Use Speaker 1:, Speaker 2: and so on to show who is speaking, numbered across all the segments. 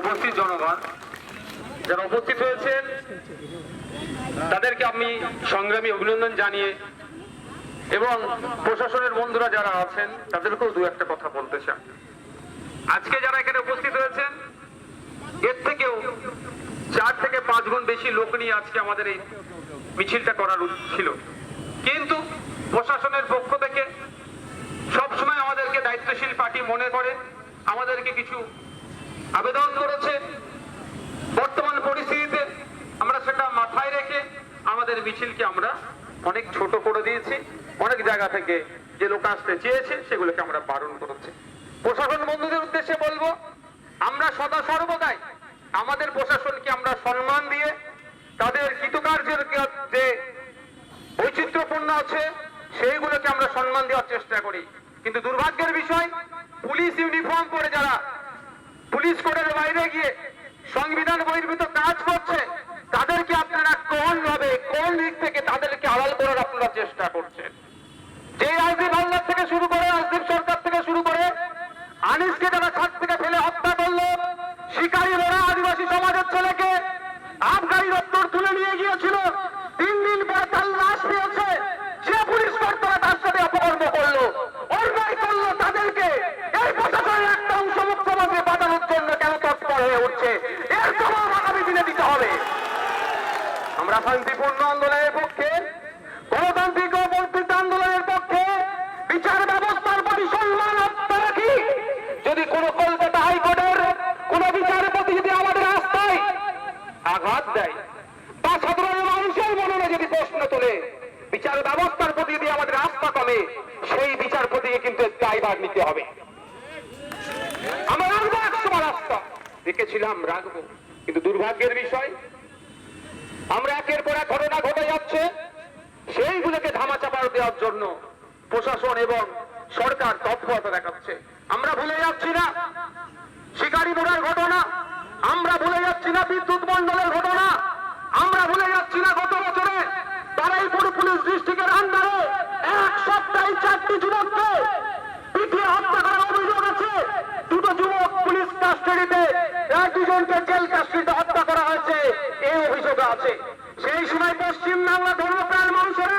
Speaker 1: উপস্থিত জনগণ যারা উপস্থিত হয়েছেন, তাদেরকে আমি সংগ্রামী অভিনন্দন জানিয়ে এবং প্রশাসনের বন্ধুরা যারা আছেন, তাদেরকেও দু একটা কথা বলতে চান আজকে যারা এখানে উপস্থিত হয়েছেন, এর থেকেও চার থেকে পাঁচ গুণ বেশি লোক নিয়ে আজকে আমাদের এই মিছিলটা করার ছিল। কিন্তু প্রশাসনের পক্ষ থেকে সবসময় আমাদেরকে দায়িত্বশীল পার্টি মনে করে, আমাদেরকে কিছু আবেদন করেছে বর্তমান পরিস্থিতিতে আমরা সেটা মাথায় রেখে আমাদের মিছিলকে আমরা অনেক ছোট করে দিয়েছি। অনেক জায়গা থেকে যে লোক আসতে চেয়েছে, সেগুলোকে আমরা বারণ করেছি। প্রশাসন বন্ধুদের উদ্দেশ্যে বলব, আমরা সদা সর্বদাই আমাদের প্রশাসনকে আমরা সম্মান দিয়ে তাদের কৃতকার্যের যে বৈচিত্র্যপূর্ণ আছে, সেইগুলোকে আমরা সম্মান দেওয়ার চেষ্টা করি। কিন্তু দুর্ভাগ্যের বিষয়, পুলিশ ইউনিফর্ম পরে যারা পুলিশ কোর্টের বাইরে গিয়ে সংবিধান বহির্ভূত কাজ করছে তাদেরকে আপনারা কোন ভাবে কোন দিক থেকে তাদেরকে আড়াল করার আপনারা চেষ্টা করছেন যে রাজদীপ হালদার থেকে শুরু করে রাজদীপ সরকার থেকে শুরু করে আনিসকে যারা ছাদ থেকে ফেলে হত্যা করল শিকারী মোড়া আদিবাসী সমাজের ছেলেকে আবগারি দপ্তর তুলে নিয়ে গিয়েছিল তিন দিন পরে তার লাশ পেয়েছে সে পুলিশ কর্তারা তার সাথে অপকর্ম করল অন্যায় করল তাদেরকে এই প্রশাসনের একটা অংশ মুখ্যমন্ত্রী বাঁচানোর জন্য কেন তৎপর হয়ে উঠছে এর জবাব আগামী দিনে দিতে হবে আমরা শান্তিপূর্ণ আন্দোলনের পক্ষে, গণতান্ত্রিক ও আন্দোলনের পক্ষে বিচার ব্যবস্থার প্রতি সম্মান রক্ষা রাখি। যদি কোন কলকাতা হাইকোর্টের কোন বিচারপতি যদি আমাদের রাস্তায় আঘাত দেয়, বা সাধারণ মানুষের মননে যদি প্রশ্ন তোলে, বিচার ব্যবস্থার প্রতি যদি আমাদের আস্থা কমে, সেই বিচারপতিকে কিন্তু দায়ভার নিতে হবে। আমরা রাখব একশো রাস্তা দেখেছিলাম রাখব। কিন্তু দুর্ভাগ্যের বিষয় আমরা একের পর এক ঘটনা ঘটে যাচ্ছে। সেইগুলোকে ধামাচাপা দেওয়ার জন্য প্রশাসন এবং সরকার তৎপরতা দেখাচ্ছে। আমরা ভুলে যাচ্ছি না। শিকারি মোড়ার ঘটনা। আমরা ভুলে যাচ্ছি না বিদ্যুৎ মন্ডলের ঘটনা। আমরা ভুলে যাচ্ছি না গত বছরে বারাইপুর পুলিশ ডিস্ট্রিক্টের আন্ডারে এক সপ্তাহে চারটি যুবককে পিটিয়ে হত্যা করার অভিযোগ আছে দুটো যুবক পুলিশ কাস্টাডিতে এক দুজনকে জেল কাস্টাডিতে হত্যা করা হয়েছে এই অভিযোগ আছে। সেই সময় পশ্চিম বাংলা ধর্মপ্রাণ মানুষেরা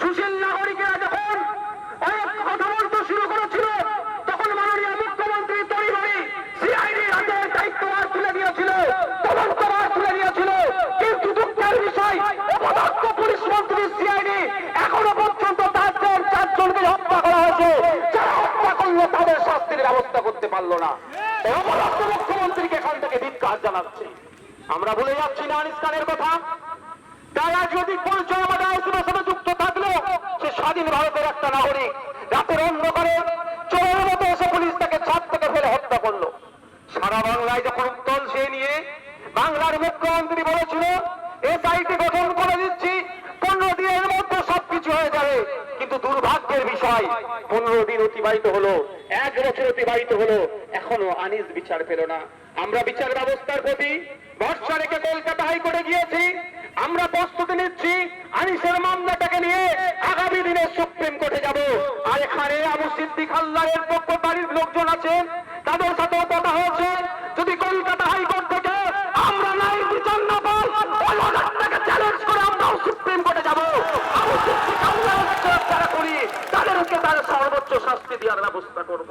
Speaker 1: সুশীল নাগরিকেরা যখন কথা বলতে শুরু করেছিল, তখন মাননীয় মুখ্যমন্ত্রী তরিবাড়ি সিআইডি হাতে দায়িত্বভার তুলে দিয়েছিল তুলে দিয়েছিল। কিন্তু দুঃখের বিষয় পুলিশ মন্ত্রী সিআইডি এখনও পর্যন্ত চারজন চারজনকে হত্যা করা হয়েছে। যারা হত্যা করল, তাদের শাস্তির ব্যবস্থা করতে পারল না। মুখ্যমন্ত্রীকে এখান থেকে ধিক্কার জানাচ্ছে। আমরা ভুলে যাচ্ছি না আনিস খানের কথা। তারা যদি সাথে যুক্ত থাকলেও, সে স্বাধীন ভারতের একটা নাগরিক, রাতের অন্ধকারে চোরের মতো এসে পুলিশ তাকে ছাদ থেকে ফেলে হত্যা করল। সারা বাংলায় যখন উত্তল সে নিয়ে বাংলার মুখ্যমন্ত্রী বলেছিল, এসআইটি গঠন করে দিচ্ছি, পনেরো দিনের মধ্যে সবকিছু হয়ে যাবে। কিন্তু দুর্ভাগ্যের বিষয়, পনেরো দিন অতিবাহিত হলো। এক বছর অতিবাহিত হলো, এখনও আনিস বিচার পেল না। আমরা বিচার ব্যবস্থার প্রতি ভরসা রেখে কলকাতা হাইকোর্টে গিয়েছি, আমরা প্রস্তুতি নিচ্ছি, আনিসের মামলাটাকে নিয়ে আগামী দিনে সুপ্রিম কোর্টে যাব। আর এখানে আবু সিদ্দিক হাল্লারের বাড়ির লোকজন আছেন, তাদের সাথেও কথা হয়েছে। যদি কলকাতা হাইকোর্ট থেকে আমরা নাই বিচার না পাই ওই অর্ডারটাকে চ্যালেঞ্জ করে আমরাও সুপ্রিম কোর্টে যাব আবু সিদ্দিক হাল্লারের যারা করি তাদেরকে তাদের সর্বোচ্চ শাস্তি দেওয়ার ব্যবস্থা করব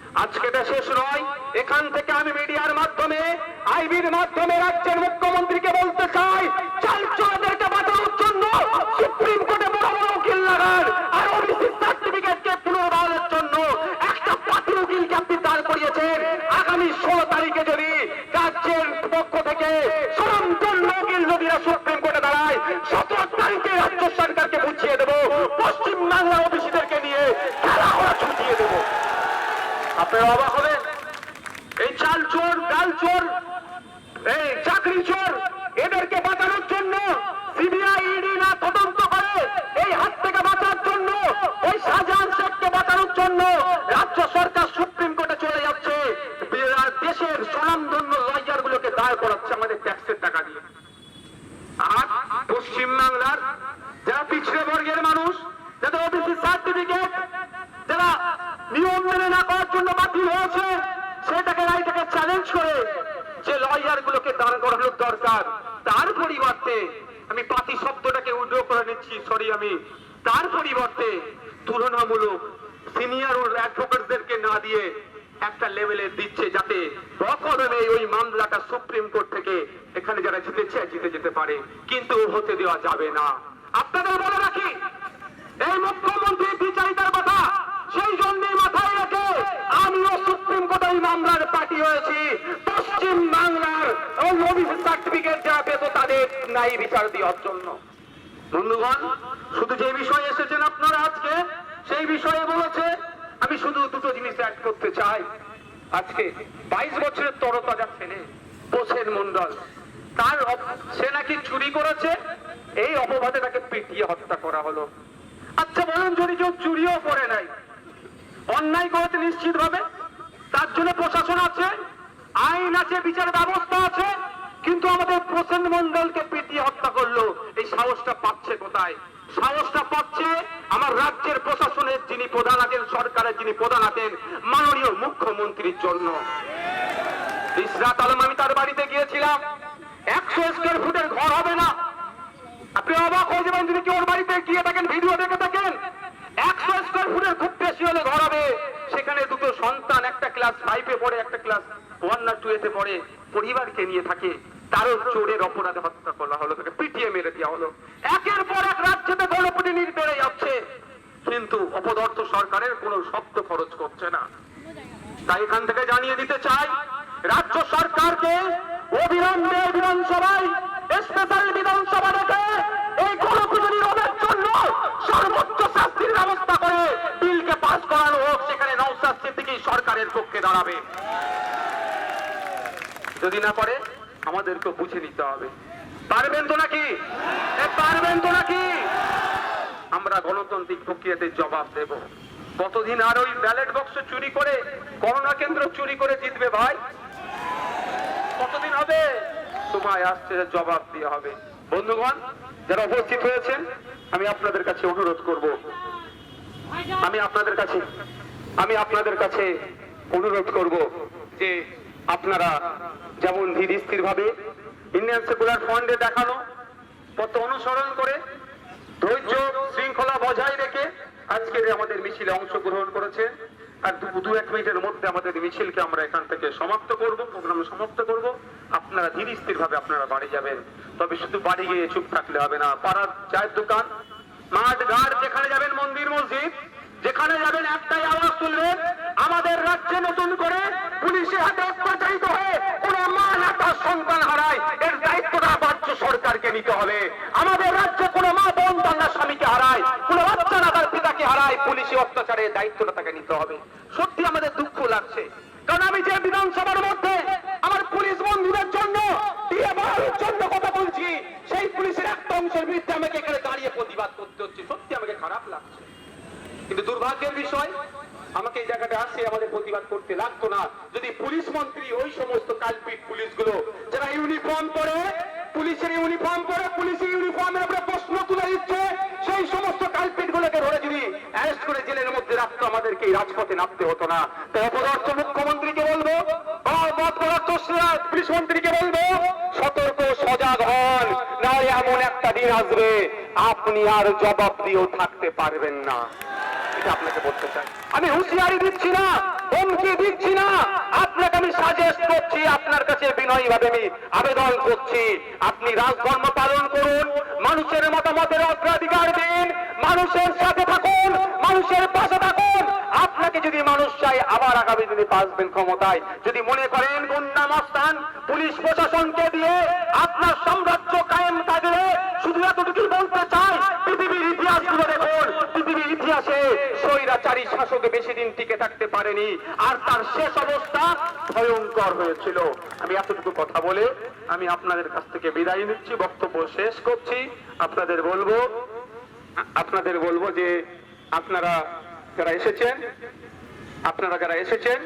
Speaker 1: আজকে এটা শেষ নয়, এখান থেকে আমি মিডিয়ার মাধ্যমে, আইবির মাধ্যমে রাজ্যের মুখ্যমন্ত্রীকে বলতে চাই চাল আপনারা অবাক হবে এই চাল চোর, ডাল চোর, এই চাকরি চোর, এদেরকে বাঁচানোর জন্য সিবিআই ইডি না তদন্ত করে, এই হাত থেকে বাঁচার জন্য ওই শাহজাহান শেখকে বাঁচানোর জন্য রাজ্য সরকার সুপ্রিম কোর্টে চলে যাচ্ছে। দেশের স্বনামধন্য লয়ার গুলোকে দায় করাচ্ছে আমাদের ট্যাক্সের টাকা দিয়ে। আর পশ্চিমবাংলার যারা পিছিয়ে বর্গের মানুষ, যাদের ওবিসি সার্টিফিকেট যারা নিয়ম মেনে না করার জন্য বাতিল হয়েছে, সেটাকে রায়টাকে চ্যালেঞ্জ করে যে লয়ার গুলোকে দাঁড় করানোর দরকার। তার পরিবর্তে আমি পাতি শব্দটাকে উড্র করে নিচ্ছি সরি আমি। তার পরিবর্তে তুলনামূলক সিনিয়র অ্যাডভোকেটদেরকে না দিয়ে একটা লেভেলে দিচ্ছে যাতে অকদমে ওই মামলাটা সুপ্রিম কোর্ট থেকে এখানে যারা জিতেছে, জিতে যেতে পারে। কিন্তু হতে দেওয়া যাবে না। আপনাদের বলে রাখি এই মুখ্যমন্ত্রী বিচারিতার কথা সেই জন্যই মাথায় রেখে আমিও মামলার পার্টি হয়েছি। পশ্চিম বাংলার সার্টিফিকেট যারা পেত তাদের নাই বিচার দেওয়ার জন্য। বন্ধুগণ, শুধু যে বিষয়ে এসেছেন আপনারা আজকে, সেই বিষয়ে বলেছে, আমি শুধু দুটো জিনিস অ্যাড করতে চাই। আজকে বাইশ বছরের তরতাজা ছেলে, পোষের মন্ডল তার সে নাকি চুরি করেছে? এই অপবাদে তাকে পিটিয়ে হত্যা করা হলো। আচ্ছা বলুন যদি কেউ চুরিও করে নাই। অন্যায় করেছে নিশ্চিত ভাবে জন্য প্রশাসন আছে, আইন আছে, বিচার ব্যবস্থা আছে, কিন্তু আমাদের প্রসেন মন্ডলকে পিটিয়ে হত্যা করল। এই সাহসটা পাচ্ছে কোথায়? সাহসটা পাচ্ছে আমার রাজ্যের প্রশাসনের যিনি প্রধান আছেন, সরকারের যিনি প্রধান আছেন, মাননীয় মুখ্যমন্ত্রীর জন্য। ইসরাত আলম, আমি তার বাড়িতে গিয়েছিলাম। একশো স্কোয়ার ফুটের ঘর হবে না। আপনি অবাক হয়ে যাবেন যদি কেউ ওর বাড়িতে গিয়ে থাকেন ভিডিও দেখে থাকেন স্কোয়ার খুব বেশি হলে ঘর হবে। সেখানে দুটো সন্তান, একটা ক্লাস ফাইভে পড়ে, একটা ক্লাস ওয়ান না টু এতে পড়ে। পরিবারকে নিয়ে থাকে। তারও চোরের অপরাধে হত্যা করা হলো, তাকে পিটিয়ে মেরে দেওয়া হলো। একের পর এক রাজ্যতে গণপ্রতিনিধি বেড়ে যাচ্ছে। কিন্তু অপদর্থ সরকারের কোনো শব্দ খরচ করছে না। তাই এখান থেকে জানিয়ে দিতে চাই, রাজ্য সরকারকে অবিলম্বে বিধানসভায় স্পেশাল বিধানসভা ডেকে এই গণপুজো রোধের জন্য সর্বোচ্চ শাস্তির ব্যবস্থা করানো হোক, সেখানে নৌসাদ সিদ্দিকী সরকারের পক্ষে দাঁড়াবে। যদি না পারে আমাদেরকে বুঝে নিতে হবে। পারবেন তো নাকি? পারবেন তো নাকি? আমরা গণতান্ত্রিক প্রক্রিয়াতে জবাব দেব। কতদিন আর ওই ব্যালেট বক্স চুরি করে, করোনা কেন্দ্র চুরি করে জিতবে ভাই? কতদিন হবে? সময় আসছে জবাব দিয়ে হবে। বন্ধুগণ, যারা উপস্থিত হয়েছেন, আমি আপনাদের কাছে অনুরোধ করব। আমি আপনাদের কাছে, আমি আপনাদের কাছে অনুরোধ করব যে আপনারা যেমন ধীর ভাবে ইন্ডিয়ান সেকুলার ফ্রন্টে দেখানো, পথ অনুসরণ করে ধৈর্য শৃঙ্খলা বজায় রেখে আজকের আমাদের মিছিলে অংশগ্রহণ করেছে আর দু এক মিনিটের মধ্যে আমাদের মিছিলকে আমরা এখান থেকে সমাপ্ত করব, প্রোগ্রাম সমাপ্ত করব। আপনারা ধীর স্থির ভাবে আপনারা বাড়ি যাবেন। তবে শুধু বাড়ি গিয়ে চুপ থাকলে হবে না, পাড়ার চায়ের দোকান মাঠ ঘাট যেখানে যাবেন মন্দির মসজিদ, যেখানে যাবেন একটাই আওয়াজ তুলবেন আমাদের রাজ্যে নতুন করে পুলিশের হাতে অত্যাচারিত হয়ে কোন মা সন্তান হারায়। এর দায়িত্বটা রাজ্য সরকারকে নিতে হবে। আমাদের রাজ্যে কোন মা, বোন স্বামীকে হারায়, কোন বাচ্চা পিতাকে হারায়। পুলিশি অত্যাচারের দায়িত্বটা তাকে নিতে হবে। সত্যি আমাদের দুঃখ লাগছে কারণ আমি যে বিধানসভার মধ্যে আমার পুলিশ বন্ধুদের জন্য দিয়ে বাড়ানোর জন্য কথা বলছি সেই পুলিশের একটা অংশের আমাকে এখানে দাঁড়িয়ে প্রতিবাদ করতে হচ্ছে, সত্যি আমাকে খারাপ লাগছে। কিন্তু দুর্ভাগ্যের বিষয়, আমাকে এই জায়গাটা আসছে আমাদের প্রতিবাদ করতে লাগতো না। যদি পুলিশ মন্ত্রী ওই সমস্ত কালপিট পুলিশগুলো, যারা ইউনিফর্ম পরে, পুলিশের ইউনিফর্ম পরে, পুলিশের ইউনিফর্মের উপরে প্রশ্ন তুলে দিচ্ছে, সেই সমস্ত কালপিট গুলোকে ধরে যদি অ্যারেস্ট করে জেলের মধ্যে রাখতো, আমাদেরকে এই রাজপথে নামতে হতো না। তাই অপদার্থ মুখ্যমন্ত্রীকে বলব, বা পদার্থ পুলিশ মন্ত্রীকে বলব সতর্ক সজাগ হন না এমন একটা দিন আসবে আপনি আর জবাব দিয়েও থাকতে পারবেন না। এটা আপনাকে বলতে চাই। আমি হুঁশিয়ারি দিচ্ছি না, হুমকি দিচ্ছি না। আপনাকে আমি সাজেস্ট করছি, আপনার কাছে বিনয়ী ভাবে আমি আবেদন করছি। আপনি রাজধর্ম পালন করুন, মানুষের মতামতের অগ্রাধিকার দিন, মানুষের সাথে থাকুন, মানুষের পাশে থাকুন। আপনাকে যদি মানুষ চাই আবার আগামী দিনে পাসবেন ক্ষমতায়। যদি মনে করেন, গুন্ডা মস্তান, পুলিশ প্রশাসনকে দিয়ে আপনার সাম্রাজ্য কায়েম থাকলে শুধু এতটুকুই বলতে চাই পৃথিবীর ইতিহাসগুলো দেখুন পৃথিবীর ইতিহাসে স্বৈরাচারী শাসক বেশি দিন টিকে থাকতে পারেনি। আর তার শেষ অবস্থা ভয়ঙ্কর হয়েছিল। আমি এতটুকু কথা বলে আমি আপনাদের কাছ থেকে বিদায় নিচ্ছি, বক্তব্য শেষ করছি। আপনাদের বলব আপনাদের বলব যে আপনারা যারা এসেছেন, আপনারা যারা এসেছেন,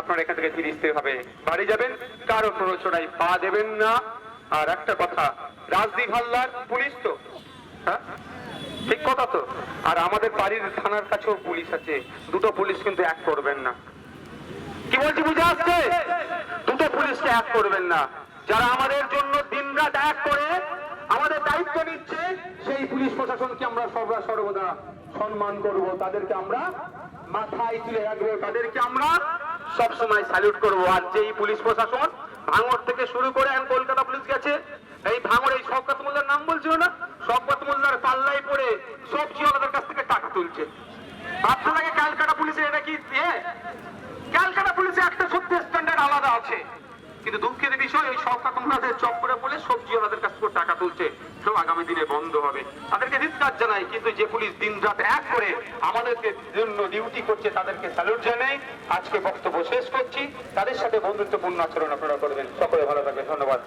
Speaker 1: আপনারা এখান থেকে স্থির ভাবে বাড়ি যাবেন, কারও প্ররোচনায় পা দেবেন না। আর একটা কথা, রাজদীপ হালদার, পুলিশ তো? হ্যাঁ? ঠিক কথা তো। আর আমাদের বাড়ির থানার কাছেও পুলিশ আছে। দুটো পুলিশ কিন্তু এক করবেন না। কি বলছি, বুঝে আসছে? দুটো পুলিশকে এক করবেন না। যারা আমাদের জন্য দিনরাত এক করে, আমাদের দায়িত্ব নিচ্ছে, সেই পুলিশ প্রশাসনকে আমরা সর্বদা সর্বদা সম্মান করব। তাদেরকে আমরা মাথায় তুলে রাখব। তাদেরকে আমরা সবসময় স্যালুট করব। আর যেই পুলিশ প্রশাসন ভাঙর থেকে শুরু করে কলকাতা পুলিশ গেছে এই ভাঙর এই শওকত মোল্লার নাম বলছিল না? শওকত মোল্লার পাল্লাই পড়ে সবজিওয়ালাদের কাছ থেকে টাকা তুলছে। আপনাকে ক্যালকাটা পুলিশের এটা কি ইয়ে? ক্যালকাটা পুলিশে একটা সত্যি স্ট্যান্ডার্ড আলাদা আছে। কিন্তু দুঃখের বিষয় ওই সরকার তোমাদের চক্করে বলে সবজি ওনাদের কাছ থেকে টাকা তুলছে। সব আগামী দিনে বন্ধ হবে। তাদেরকে ধিক্কার জানাই, কিন্তু যে পুলিশ দিন রাত এক করে আমাদেরকে জন্য ডিউটি করছে, তাদেরকে স্যালুট জানাই। আজকে বক্তব্য শেষ করছি। তাদের সাথে বন্ধুত্বপূর্ণ আচরণ আপনারা করবেন। সকলে ভালো থাকবেন। ধন্যবাদ।